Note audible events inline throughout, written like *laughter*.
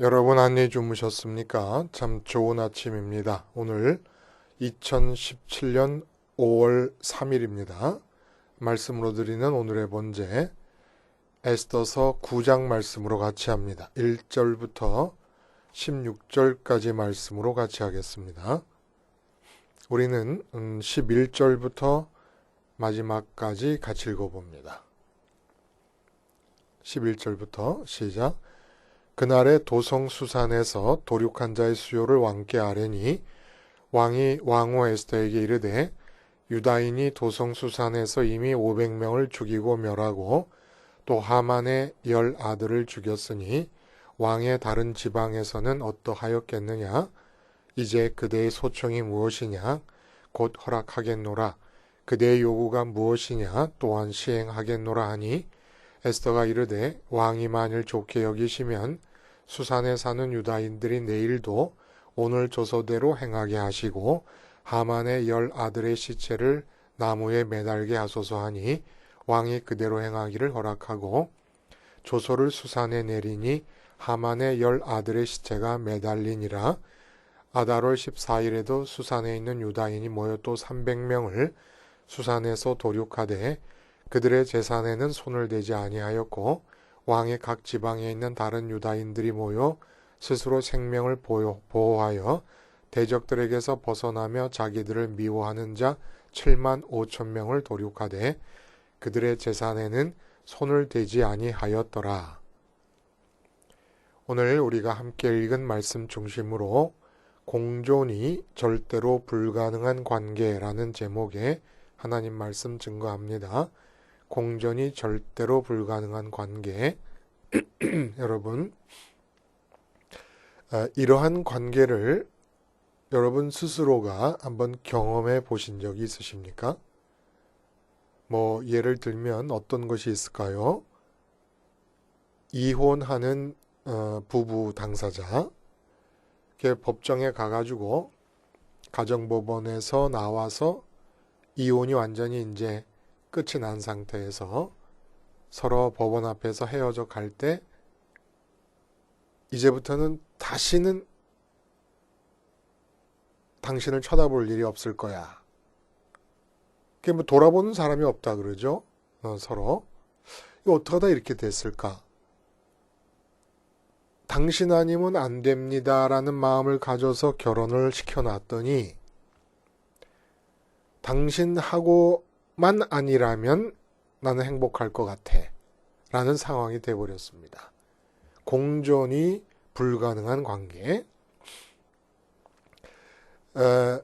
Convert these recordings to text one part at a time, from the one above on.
여러분 안녕히 주무셨습니까? 참 좋은 아침입니다. 오늘 2017년 5월 3일입니다. 말씀으로 드리는 오늘의 번제 에스더서 9장 말씀으로 같이 합니다. 1절부터 16절까지 말씀으로 같이 하겠습니다. 우리는 11절부터 마지막까지 같이 읽어봅니다. 11절부터 시작. 그날에 도성수산에서 도륙한 자의 수요를 왕께 아뢰니 왕이 왕후 에스더에게 이르되 유다인이 도성수산에서 이미 500명을 죽이고 멸하고 또 하만의 열 아들을 죽였으니 왕의 다른 지방에서는 어떠하였겠느냐? 이제 그대의 소청이 무엇이냐? 곧 허락하겠노라. 그대의 요구가 무엇이냐? 또한 시행하겠노라 하니 에스더가 이르되 왕이 만일 좋게 여기시면 수산에 사는 유다인들이 내일도 오늘 조서대로 행하게 하시고 하만의 열 아들의 시체를 나무에 매달게 하소서 하니 왕이 그대로 행하기를 허락하고 조서를 수산에 내리니 하만의 열 아들의 시체가 매달리니라. 아다롤 14일에도 수산에 있는 유다인이 모여 또 300명을 수산에서 도륙하되 그들의 재산에는 손을 대지 아니하였고 왕의 각 지방에 있는 다른 유다인들이 모여 스스로 생명을 보호하여 대적들에게서 벗어나며 자기들을 미워하는 자 7만 5천 명을 도륙하되 그들의 재산에는 손을 대지 아니하였더라. 오늘 우리가 함께 읽은 말씀 중심으로 공존이 절대로 불가능한 관계라는 제목의 하나님 말씀 증거합니다. 공존이 절대로 불가능한 관계. *clears throat* 여러분, 아, 이러한 관계를 여러분 스스로가 한번 경험해 보신 적이 있으십니까? 뭐, 예를 들면 어떤 것이 있을까요? 이혼하는 어, 부부 당사자, 법정에 가가지고 가정법원에서 나와서 이혼이 완전히 이제 끝이 난 상태에서 서로 법원 앞에서 헤어져 갈 때 이제부터는 다시는 당신을 쳐다볼 일이 없을 거야. 그게 뭐 돌아보는 사람이 없다 그러죠. 어, 서로. 이거 어떻게 하다 이렇게 됐을까? 당신 아니면 안 됩니다라는 마음을 가져서 결혼을 시켜놨더니 당신하고 만 아니라면 나는 행복할 것 같아. 라는 상황이 되어버렸습니다. 공존이 불가능한 관계. 에,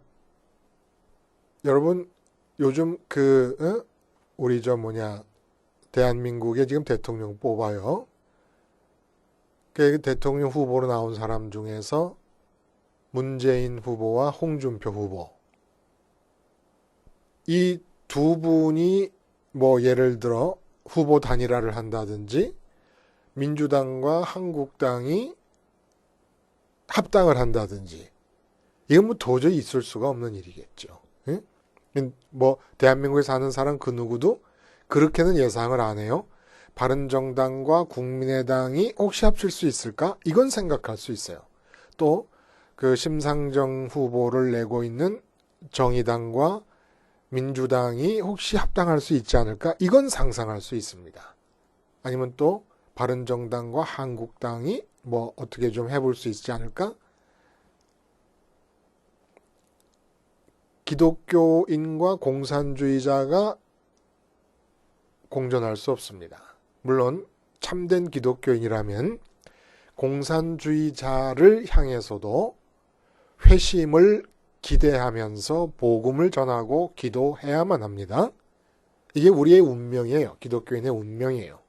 여러분, 요즘 그, 어? 우리 저 뭐냐, 대한민국에 지금 대통령 뽑아요. 그 대통령 후보로 나온 사람 중에서 문재인 후보와 홍준표 후보. 이 두 분이 뭐 예를 들어 후보 단일화를 한다든지 민주당과 한국당이 합당을 한다든지 이건 뭐 도저히 있을 수가 없는 일이겠죠. 응? 뭐 대한민국에 사는 사람 그 누구도 그렇게는 예상을 안 해요. 바른정당과 국민의당이 혹시 합칠 수 있을까? 이건 생각할 수 있어요. 또 그 심상정 후보를 내고 있는 정의당과 민주당이 혹시 합당할 수 있지 않을까? 이건 상상할 수 있습니다. 아니면 또 바른정당과 한국당이 뭐 어떻게 좀 해볼 수 있지 않을까? 기독교인과 공산주의자가 공존할 수 없습니다. 물론 참된 기독교인이라면 공산주의자를 향해서도 회심을 기대하면서 복음을 전하고 기도해야만 합니다. 이게 우리의 운명이에요. 기독교인의 운명이에요.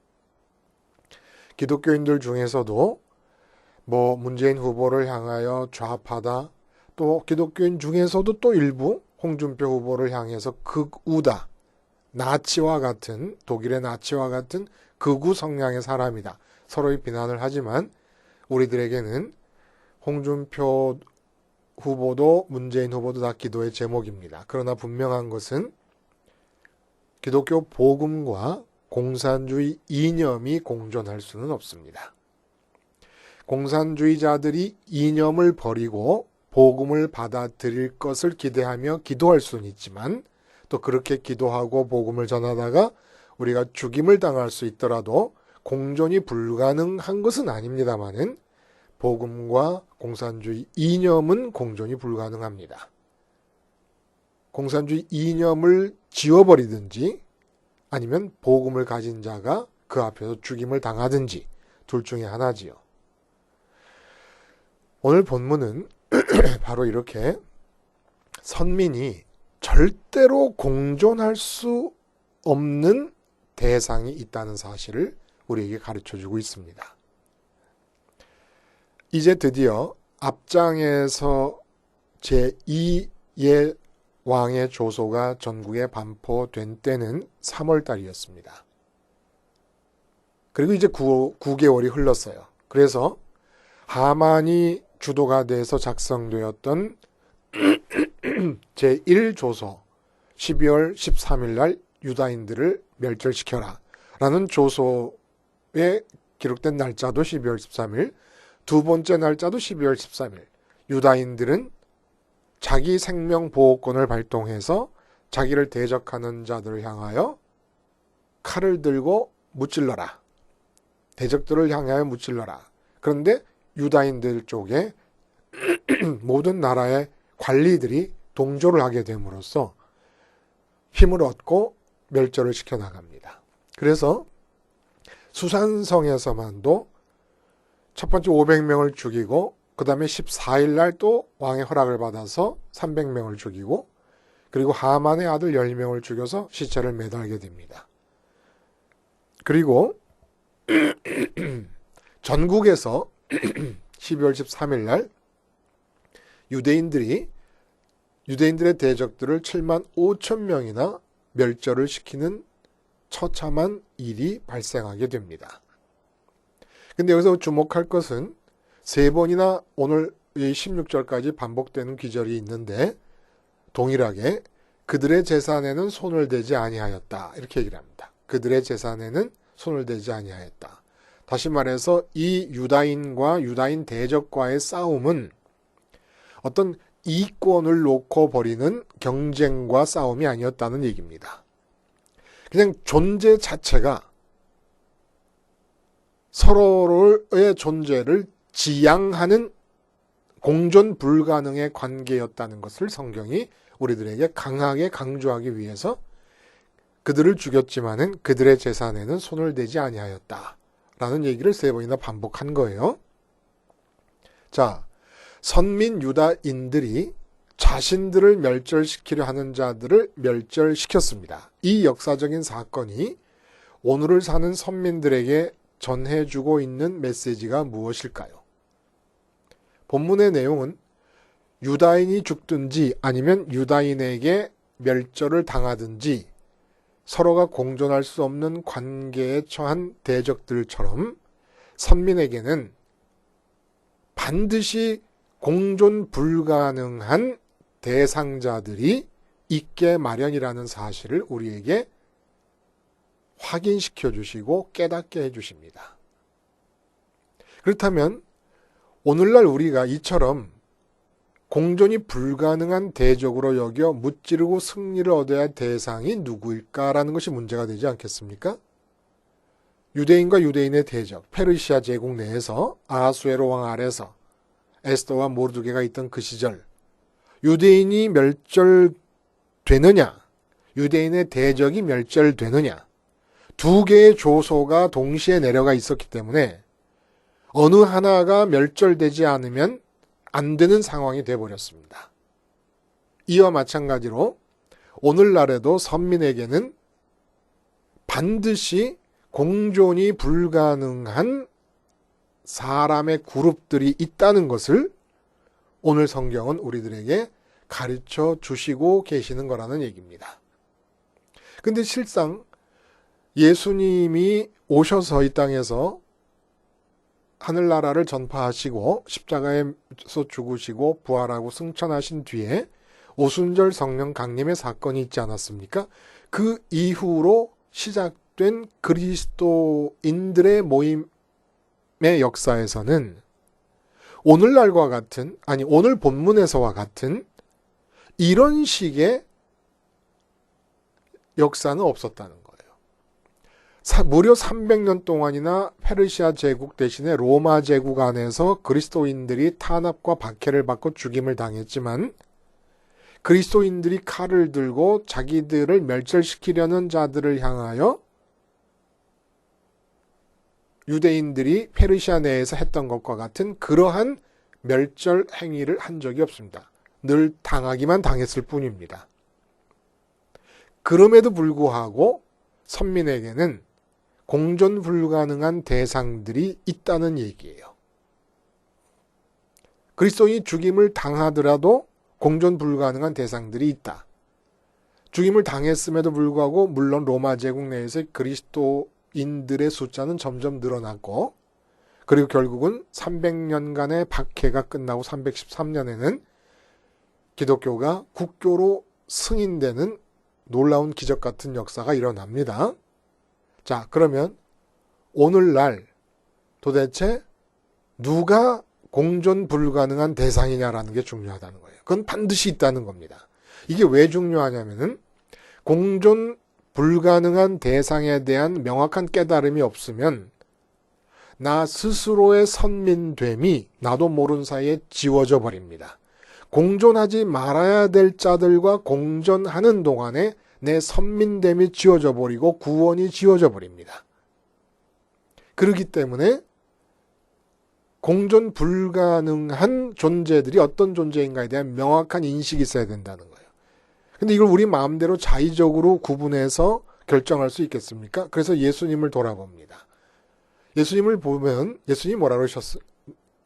기독교인들 중에서도 뭐 문재인 후보를 향하여 좌파다 또 기독교인 중에서도 또 일부 홍준표 후보를 향해서 극우다 나치와 같은 독일의 나치와 같은 극우 성향의 사람이다 서로의 비난을 하지만 우리들에게는 홍준표 후보도 문재인 후보도 다 기도의 제목입니다. 그러나 분명한 것은 기독교 복음과 공산주의 이념이 공존할 수는 없습니다. 공산주의자들이 이념을 버리고 복음을 받아들일 것을 기대하며 기도할 수는 있지만 또 그렇게 기도하고 복음을 전하다가 우리가 죽임을 당할 수 있더라도 공존이 불가능한 것은 아닙니다만은 복음과 공산주의 이념은 공존이 불가능합니다. 공산주의 이념을 지워버리든지 아니면 복음을 가진 자가 그 앞에서 죽임을 당하든지 둘 중에 하나지요. 오늘 본문은 *clears throat* 바로 이렇게 선민이 절대로 공존할 수 없는 대상이 있다는 사실을 우리에게 가르쳐 주고 있습니다. 이제 드디어 앞장에서 제2의 왕의 조소가 전국에 반포된 때는 3월 달이었습니다. 그리고 이제 9, 9개월이 흘렀어요. 그래서 하만이 주도가 돼서 작성되었던 제1조서 12월 13일 날 유다인들을 멸절시켜라 라는 조소에 기록된 날짜도 12월 13일 두 번째 날짜도 12월 13일 유다인들은 자기 생명 보호권을 발동해서 자기를 대적하는 자들을 향하여 칼을 들고 무찔러라. 대적들을 향하여 무찔러라. 그런데 유다인들 쪽에 *clears throat* 모든 나라의 관리들이 동조를 하게 됨으로써 힘을 얻고 멸절을 시켜 나갑니다. 그래서 수산성에서만도 첫 번째 500명을 죽이고 그 다음에 14일 날 또 왕의 허락을 받아서 300명을 죽이고 그리고 하만의 아들 10명을 죽여서 시체를 매달게 됩니다. 그리고 *clears throat* 전국에서 *clears throat* 12월 13일 날 유대인들이 유대인들의 대적들을 7만 5천 명이나 멸절을 시키는 처참한 일이 발생하게 됩니다. 근데 여기서 주목할 것은 세 번이나 오늘 16절까지 반복되는 기절이 있는데 동일하게 그들의 재산에는 손을 대지 아니하였다. 이렇게 얘기를 합니다. 그들의 재산에는 손을 대지 아니하였다. 다시 말해서 이 유다인과 유다인 대적과의 싸움은 어떤 이권을 놓고 벌이는 경쟁과 싸움이 아니었다는 얘기입니다. 그냥 존재 자체가 서로의 존재를 지향하는 공존 불가능의 관계였다는 것을 성경이 우리들에게 강하게 강조하기 위해서 그들을 죽였지만은 그들의 재산에는 손을 대지 아니하였다. 라는 얘기를 세 번이나 반복한 거예요. 자, 선민 유다인들이 자신들을 멸절시키려 하는 자들을 멸절시켰습니다. 이 역사적인 사건이 오늘을 사는 선민들에게 전해주고 있는 메시지가 무엇일까요? 본문의 내용은 유다인이 죽든지 아니면 유다인에게 멸절을 당하든지 서로가 공존할 수 없는 관계에 처한 대적들처럼 선민에게는 반드시 공존 불가능한 대상자들이 있게 마련이라는 사실을 우리에게 확인시켜 주시고 깨닫게 해 주십니다. 그렇다면 오늘날 우리가 이처럼 공존이 불가능한 대적으로 여겨 무찌르고 승리를 얻어야 할 대상이 누구일까라는 것이 문제가 되지 않겠습니까? 유대인과 유대인의 대적, 페르시아 제국 내에서 아하수에로 왕 아래서 에스더와 모르드게가 있던 그 시절 유대인이 멸절되느냐, 유대인의 대적이 멸절되느냐, 두 개의 조소가 동시에 내려가 있었기 때문에 어느 하나가 멸절되지 않으면 안 되는 상황이 되어버렸습니다. 이와 마찬가지로 오늘날에도 선민에게는 반드시 공존이 불가능한 사람의 그룹들이 있다는 것을 오늘 성경은 우리들에게 가르쳐 주시고 계시는 거라는 얘기입니다. 근데 실상 예수님이 오셔서 이 땅에서 하늘나라를 전파하시고 십자가에서 죽으시고 부활하고 승천하신 뒤에 오순절 성령 강림의 사건이 있지 않았습니까? 그 이후로 시작된 그리스도인들의 모임의 역사에서는 오늘날과 같은, 아니, 오늘 본문에서와 같은 이런 식의 역사는 없었다는 거예요. 사- 무려 300년 동안이나 페르시아 제국 대신에 로마 제국 안에서 그리스도인들이 탄압과 박해를 받고 죽임을 당했지만 그리스도인들이 칼을 들고 자기들을 멸절시키려는 자들을 향하여 유대인들이 페르시아 내에서 했던 것과 같은 그러한 멸절 행위를 한 적이 없습니다. 늘 당하기만 당했을 뿐입니다. 그럼에도 불구하고 선민에게는 공존 불가능한 대상들이 있다는 얘기예요. 그리스도인이 죽임을 당하더라도 공존 불가능한 대상들이 있다. 죽임을 당했음에도 불구하고 물론 로마 제국 내에서 그리스도인들의 숫자는 점점 늘어났고 그리고 결국은 300년간의 박해가 끝나고 313년에는 기독교가 국교로 승인되는 놀라운 기적 같은 역사가 일어납니다. 자, 그러면 오늘날 도대체 누가 공존 불가능한 대상이냐라는 게 중요하다는 거예요. 그건 반드시 있다는 겁니다. 이게 왜 중요하냐면은 공존 불가능한 대상에 대한 명확한 깨달음이 없으면 나 스스로의 선민됨이 나도 모르는 사이에 지워져 버립니다. 공존하지 말아야 될 자들과 공존하는 동안에 내 선민됨이 지워져 버리고 구원이 지워져 버립니다. 그렇기 때문에 공존 불가능한 존재들이 어떤 존재인가에 대한 명확한 인식이 있어야 된다는 거예요. 근데 이걸 우리 마음대로 자의적으로 구분해서 결정할 수 있겠습니까? 그래서 예수님을 돌아봅니다. 예수님을 보면 예수님이 뭐라 그러셨냐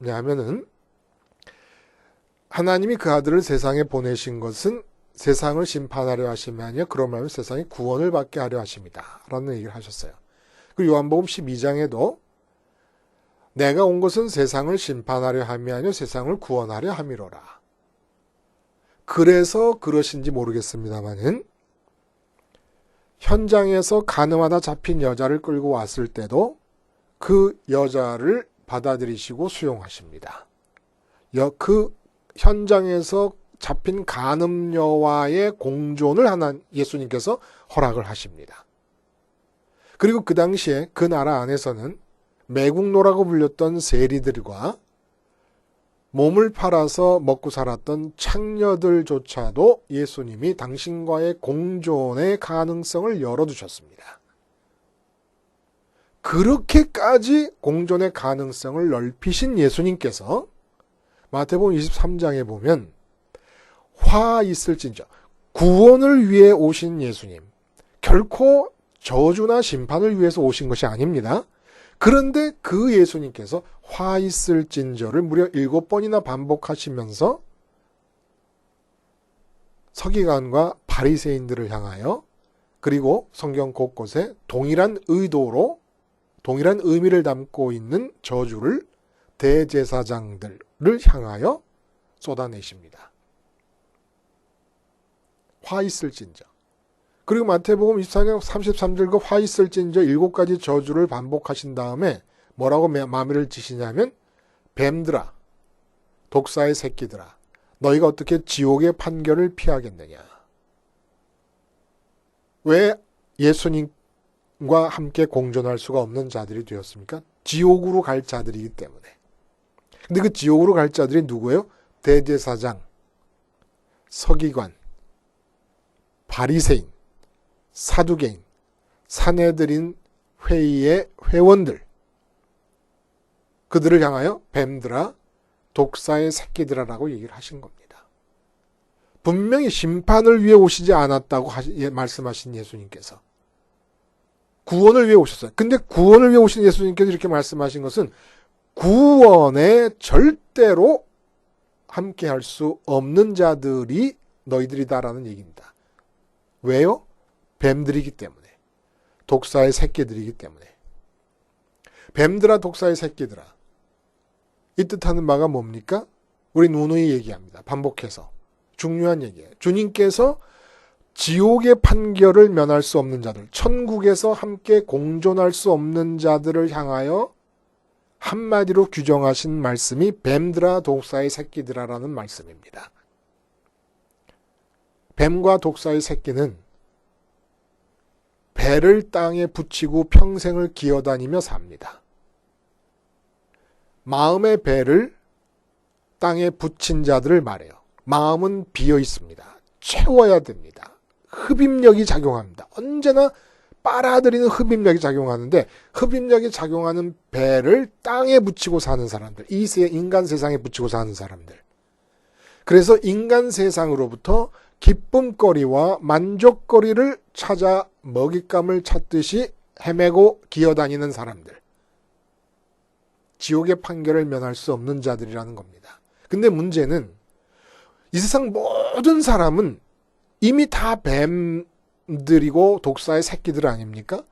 하면은 하나님이 그 아들을 세상에 보내신 것은 세상을 심판하려 하심이 아니라 그런 말면 세상에 구원을 받게 하려 하십니다. 라는 얘기를 하셨어요. 그리고 요한복음 12장에도 내가 온 것은 세상을 심판하려 함이 아니라 세상을 구원하려 함이로라. 그래서 그러신지 모르겠습니다만은 현장에서 가늠하다 잡힌 여자를 끌고 왔을 때도 그 여자를 받아들이시고 수용하십니다. 여, 그 현장에서 잡힌 간음녀와의 공존을 하나 예수님께서 허락을 하십니다. 그리고 그 당시에 그 나라 안에서는 매국노라고 불렸던 세리들과 몸을 팔아서 먹고 살았던 창녀들조차도 예수님이 당신과의 공존의 가능성을 열어두셨습니다. 그렇게까지 공존의 가능성을 넓히신 예수님께서 마태복음 23장에 보면 화 있을진저 구원을 위해 오신 예수님 결코 저주나 심판을 위해서 오신 것이 아닙니다. 그런데 그 예수님께서 화 있을진저를 무려 일곱 번이나 반복하시면서 서기관과 바리새인들을 향하여 그리고 성경 곳곳에 동일한 의도로 동일한 의미를 담고 있는 저주를 대제사장들을 향하여 쏟아내십니다. 화 있을진저. 그리고 마태복음 24장 33절 그 화 있을진저 일곱 가지 저주를 반복하신 다음에 뭐라고 마음을 지시냐면 뱀들아 독사의 새끼들아 너희가 어떻게 지옥의 판결을 피하겠느냐. 왜 예수님과 함께 공존할 수가 없는 자들이 되었습니까? 지옥으로 갈 자들이기 때문에. 근데 그 지옥으로 갈 자들이 누구예요? 대제사장, 서기관, 바리새인, 사두개인, 사내들인 회의의 회원들, 그들을 향하여 뱀들아, 독사의 새끼들아라고 얘기를 하신 겁니다. 분명히 심판을 위해 오시지 않았다고 예, 말씀하신 예수님께서. 구원을 위해 오셨어요. 근데 구원을 위해 오신 예수님께서 이렇게 말씀하신 것은 구원에 절대로 함께 할 수 없는 자들이 너희들이다라는 얘기입니다. 왜요? 뱀들이기 때문에. 독사의 새끼들이기 때문에. 뱀들아 독사의 새끼들아. 이 뜻하는 바가 뭡니까? 우리 누누이 얘기합니다. 반복해서. 중요한 얘기예요. 주님께서 지옥의 판결을 면할 수 없는 자들, 천국에서 함께 공존할 수 없는 자들을 향하여 한마디로 규정하신 말씀이 뱀들아 독사의 새끼들아라는 말씀입니다. 뱀과 독사의 새끼는 배를 땅에 붙이고 평생을 기어다니며 삽니다. 마음의 배를 땅에 붙인 자들을 말해요. 마음은 비어 있습니다. 채워야 됩니다. 흡입력이 작용합니다. 언제나 빨아들이는 흡입력이 작용하는데 흡입력이 작용하는 배를 땅에 붙이고 사는 사람들, 이 세, 인간 세상에 붙이고 사는 사람들. 그래서 인간 세상으로부터 기쁨거리와 만족거리를 찾아 먹잇감을 찾듯이 헤매고 기어다니는 사람들. 지옥의 판결을 면할 수 없는 자들이라는 겁니다. 근데 문제는 이 세상 모든 사람은 이미 다 뱀들이고 독사의 새끼들 아닙니까?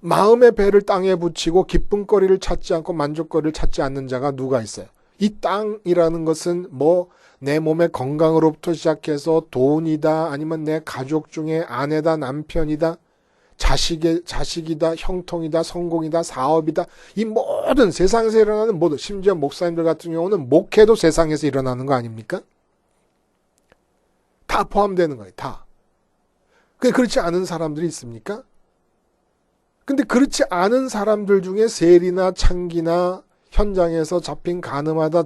마음의 배를 땅에 붙이고 기쁨거리를 찾지 않고 만족거리를 찾지 않는 자가 누가 있어요? 이 땅이라는 것은 뭐 내 몸의 건강으로부터 시작해서 돈이다 아니면 내 가족 중에 아내다 남편이다 자식의 자식이다 형통이다 성공이다 사업이다 이 모든 세상에서 일어나는 모든 심지어 목사님들 같은 경우는 목회도 세상에서 일어나는 거 아닙니까? 다 포함되는 거예요. 다. 근데 그렇지 않은 사람들이 있습니까? 근데 그렇지 않은 사람들 중에 세리나 창기나 현장에서 잡힌 가늠하다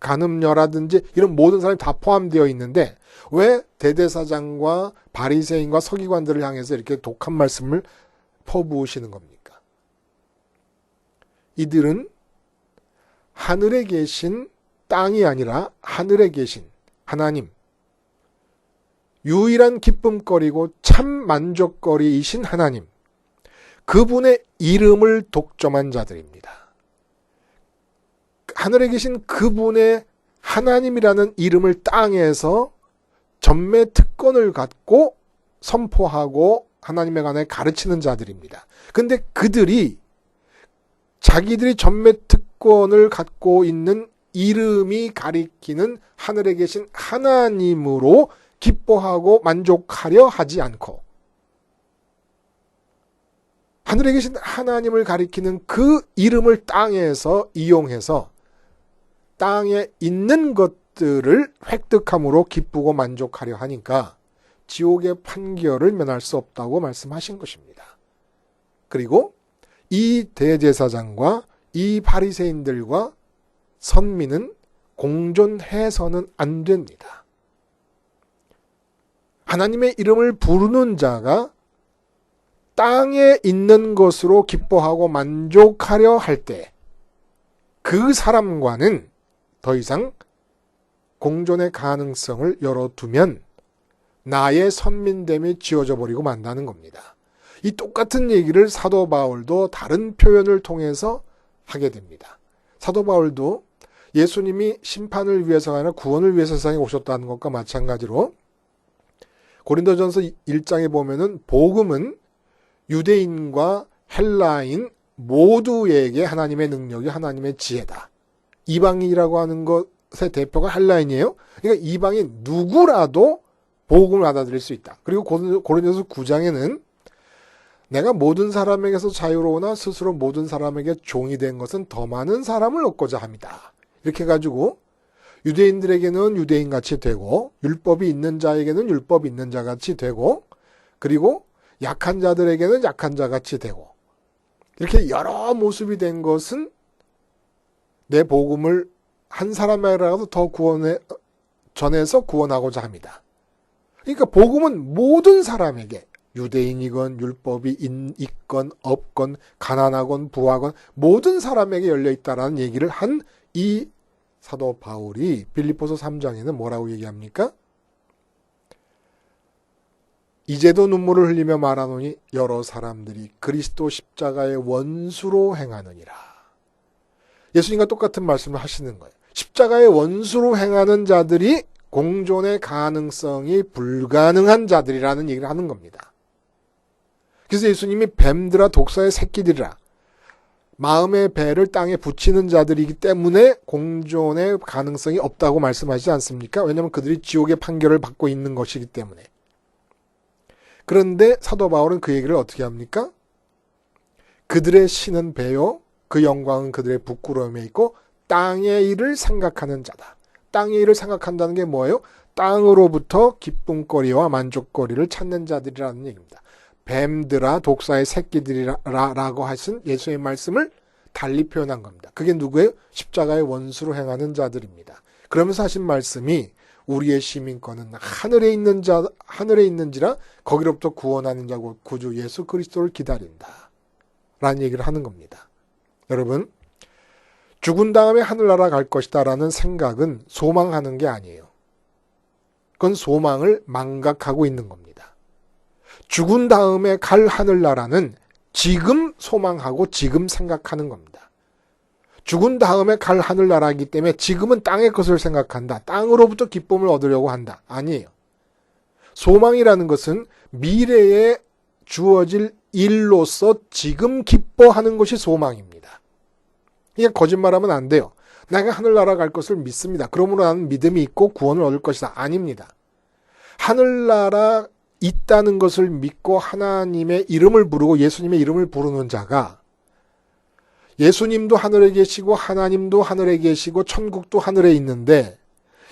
간음녀라든지 이런 모든 사람이 다 포함되어 있는데 왜 대대사장과 바리새인과 서기관들을 향해서 이렇게 독한 말씀을 퍼부으시는 겁니까? 이들은 하늘에 계신 땅이 아니라 하늘에 계신 하나님 유일한 기쁨거리고 참 만족거리이신 하나님 그분의 이름을 독점한 자들입니다. 하늘에 계신 그분의 하나님이라는 이름을 땅에서 전매 특권을 갖고 선포하고 하나님에 관해 가르치는 자들입니다. 근데 그들이 자기들이 전매 특권을 갖고 있는 이름이 가리키는 하늘에 계신 하나님으로 기뻐하고 만족하려 하지 않고 하늘에 계신 하나님을 가리키는 그 이름을 땅에서 이용해서 땅에 있는 것들을 획득함으로 기쁘고 만족하려 하니까 지옥의 판결을 면할 수 없다고 말씀하신 것입니다. 그리고 이 대제사장과 이 바리새인들과 선민은 공존해서는 안 됩니다. 하나님의 이름을 부르는 자가 땅에 있는 것으로 기뻐하고 만족하려 할 때 그 사람과는 더 이상 공존의 가능성을 열어두면 나의 선민됨이 지워져 버리고 만다는 겁니다. 이 똑같은 얘기를 사도 바울도 다른 표현을 통해서 하게 됩니다. 사도 바울도 예수님이 심판을 위해서가 아니라 구원을 위해서 세상에 오셨다는 것과 마찬가지로 고린도전서 1장에 보면은 복음은 유대인과 헬라인 모두에게 하나님의 능력이 하나님의 지혜다. 이방인이라고 하는 것의 대표가 헬라인이에요. 그러니까 이방인 누구라도 복음을 받아들일 수 있다. 그리고 고린도서 9장에는 내가 모든 사람에게서 자유로우나 스스로 모든 사람에게 종이 된 것은 더 많은 사람을 얻고자 합니다. 이렇게 해가지고 유대인들에게는 유대인 같이 되고 율법이 있는 자에게는 율법 있는 자 같이 되고 그리고 약한 자들에게는 약한 자 같이 되고 이렇게 여러 모습이 된 것은 내 복음을 한 사람이라도 더 구원해 전해서 구원하고자 합니다. 그러니까 복음은 모든 사람에게 유대인이건 율법이 있건 없건 가난하건 부하건 모든 사람에게 열려 있다라는 얘기를 한 이 사도 바울이 빌립보서 3장에는 뭐라고 얘기합니까? 이제도 눈물을 흘리며 말하노니 여러 사람들이 그리스도 십자가의 원수로 행하느니라. 예수님과 똑같은 말씀을 하시는 거예요. 십자가의 원수로 행하는 자들이 공존의 가능성이 불가능한 자들이라는 얘기를 하는 겁니다. 그래서 예수님이 뱀들아 독사의 새끼들이라 마음의 배를 땅에 붙이는 자들이기 때문에 공존의 가능성이 없다고 말씀하시지 않습니까? 왜냐하면 그들이 지옥의 판결을 받고 있는 것이기 때문에. 그런데 사도 바울은 그 얘기를 어떻게 합니까? 그들의 신은 배요, 그 영광은 그들의 부끄러움에 있고 땅의 일을 생각하는 자다. 땅의 일을 생각한다는 게 뭐예요? 땅으로부터 기쁨거리와 만족거리를 찾는 자들이라는 얘기입니다. 뱀들아 독사의 새끼들이라라고 하신 예수의 말씀을 달리 표현한 겁니다. 그게 누구예요? 십자가의 원수로 행하는 자들입니다. 그러면서 하신 말씀이 우리의 시민권은 하늘에 있는 자 하늘에 있는지라 거기로부터 구원하는 자고 구주 예수 그리스도를 기다린다. 라는 얘기를 하는 겁니다. 여러분 죽은 다음에 하늘나라 갈 것이다 라는 생각은 소망하는 게 아니에요. 그건 소망을 망각하고 있는 겁니다. 죽은 다음에 갈 하늘나라는 지금 소망하고 지금 생각하는 겁니다. 죽은 다음에 갈 하늘나라이기 때문에 지금은 땅의 것을 생각한다. 땅으로부터 기쁨을 얻으려고 한다. 아니에요. 소망이라는 것은 미래에 주어질 일로서 지금 기뻐하는 것이 소망입니다. 이게 거짓말하면 안 돼요. 내가 하늘나라 갈 것을 믿습니다. 그러므로 나는 믿음이 있고 구원을 얻을 것이다. 아닙니다. 하늘나라 있다는 것을 믿고 하나님의 이름을 부르고 예수님의 이름을 부르는 자가 예수님도 하늘에 계시고 하나님도 하늘에 계시고 천국도 하늘에 있는데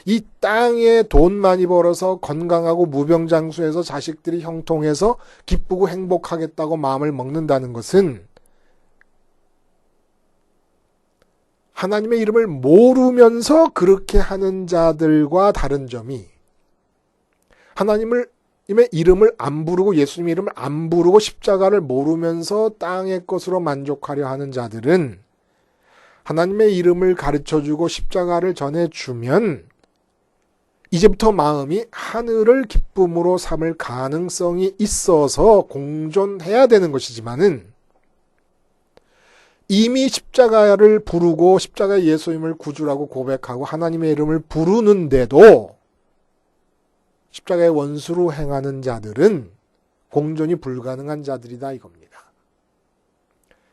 이 땅에 돈 많이 벌어서 건강하고 무병장수해서 자식들이 형통해서 기쁘고 행복하겠다고 마음을 먹는다는 것은 하나님의 이름을 모르면서 그렇게 하는 자들과 다른 점이 하나님을 님의 이름을 안 부르고 예수님의 이름을 안 부르고 십자가를 모르면서 땅의 것으로 만족하려 하는 자들은 하나님의 이름을 가르쳐 주고 십자가를 전해 주면 이제부터 마음이 하늘을 기쁨으로 삼을 가능성이 있어서 공존해야 되는 것이지만은 이미 십자가를 부르고 십자가 예수님을 구주라고 고백하고 하나님의 이름을 부르는데도 십자가의 원수로 행하는 자들은 공존이 불가능한 자들이다 이겁니다.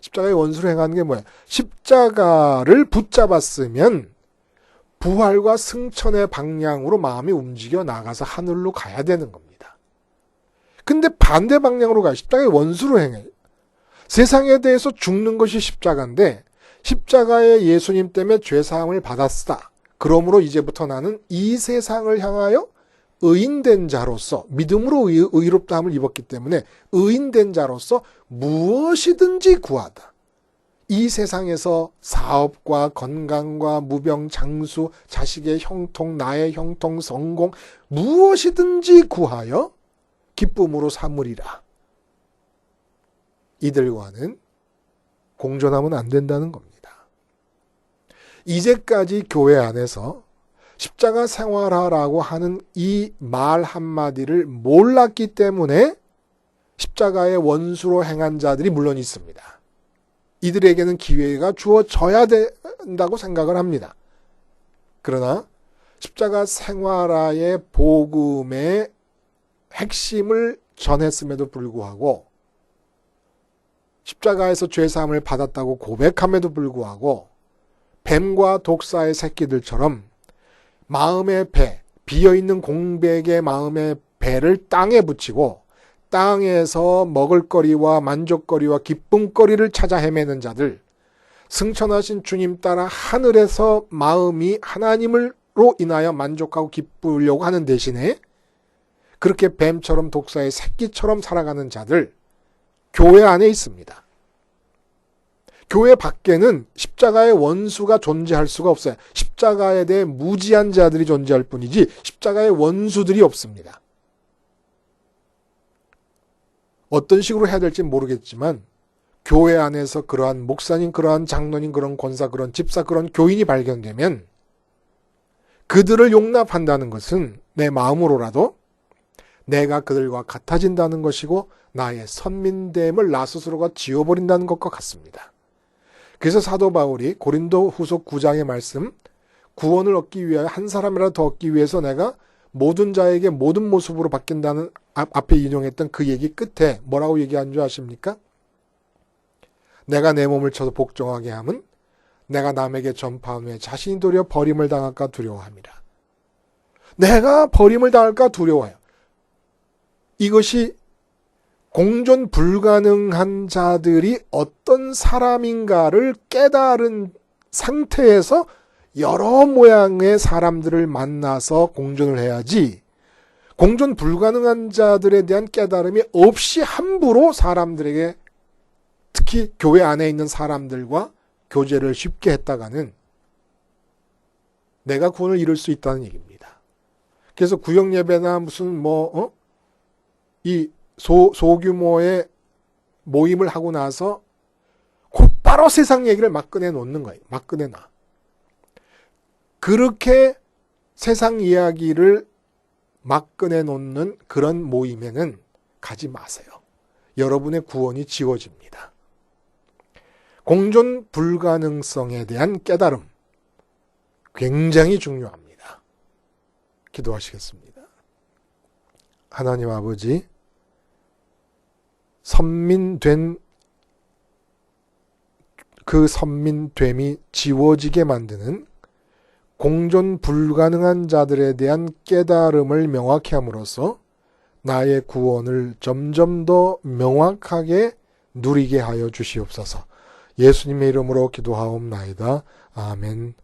십자가의 원수로 행하는 게 뭐야? 십자가를 붙잡았으면 부활과 승천의 방향으로 마음이 움직여 나가서 하늘로 가야 되는 겁니다. 근데 반대 방향으로 가 십자가의 원수로 행해. 세상에 대해서 죽는 것이 십자가인데 십자가의 예수님 때문에 죄사함을 받았다. 그러므로 이제부터 나는 이 세상을 향하여 의인된 자로서 믿음으로 의, 의롭다함을 입었기 때문에 의인된 자로서 무엇이든지 구하다. 이 세상에서 사업과 건강과 무병 장수, 자식의 형통, 나의 형통, 성공 무엇이든지 구하여 기쁨으로 삼으리라. 이들과는 공존하면 안 된다는 겁니다. 이제까지 교회 안에서 십자가 생활하라고 하는 이 말 한마디를 몰랐기 때문에 십자가의 원수로 행한 자들이 물론 있습니다. 이들에게는 기회가 주어져야 된다고 생각을 합니다. 그러나 십자가 생활화의 복음의 핵심을 전했음에도 불구하고 십자가에서 죄사함을 받았다고 고백함에도 불구하고 뱀과 독사의 새끼들처럼 마음의 배, 비어있는 공백의 마음의 배를 땅에 붙이고 땅에서 먹을거리와 만족거리와 기쁨거리를 찾아 헤매는 자들, 승천하신 주님 따라 하늘에서 마음이 하나님으로 인하여 만족하고 기쁘려고 하는 대신에 그렇게 뱀처럼 독사의 새끼처럼 살아가는 자들, 교회 안에 있습니다. 교회 밖에는 십자가의 원수가 존재할 수가 없어요. 십자가에 대해 무지한 자들이 존재할 뿐이지 십자가의 원수들이 없습니다. 어떤 식으로 해야 될지 모르겠지만 교회 안에서 그러한 목사님, 그러한 장로님, 그런 권사, 그런 집사, 그런 교인이 발견되면 그들을 용납한다는 것은 내 마음으로라도 내가 그들과 같아진다는 것이고 나의 선민됨을 나 스스로가 지워버린다는 것과 같습니다. 그래서 사도 바울이 고린도 후속 9장의 말씀 구원을 얻기 위하여 한 사람이라도 더 얻기 위해서 내가 모든 자에게 모든 모습으로 바뀐다는 앞에 인용했던 그 얘기 끝에 뭐라고 얘기한 줄 아십니까? 내가 내 몸을 쳐서 복종하게 함은 내가 남에게 전파한 후에 자신이 도리어 버림을 당할까 두려워함이라. 내가 버림을 당할까 두려워요. 이것이 공존 불가능한 자들이 어떤 사람인가를 깨달은 상태에서 여러 모양의 사람들을 만나서 공존을 해야지 공존 불가능한 자들에 대한 깨달음이 없이 함부로 사람들에게 특히 교회 안에 있는 사람들과 교제를 쉽게 했다가는 내가 구원을 이룰 수 있다는 얘기입니다. 그래서 구역 예배나 무슨 뭐, 어? 이 소, 소규모의 모임을 하고 나서 곧바로 세상 얘기를 막 꺼내 놓는 거예요. 막 꺼내 놔. 그렇게 세상 이야기를 막 꺼내 놓는 그런 모임에는 가지 마세요. 여러분의 구원이 지워집니다. 공존 불가능성에 대한 깨달음. 굉장히 중요합니다. 기도하시겠습니다. 하나님 아버지, 선민된 그 선민됨이 지워지게 만드는 공존 불가능한 자들에 대한 깨달음을 명확히 함으로써 나의 구원을 점점 더 명확하게 누리게 하여 주시옵소서. 예수님의 이름으로 기도하옵나이다. 아멘.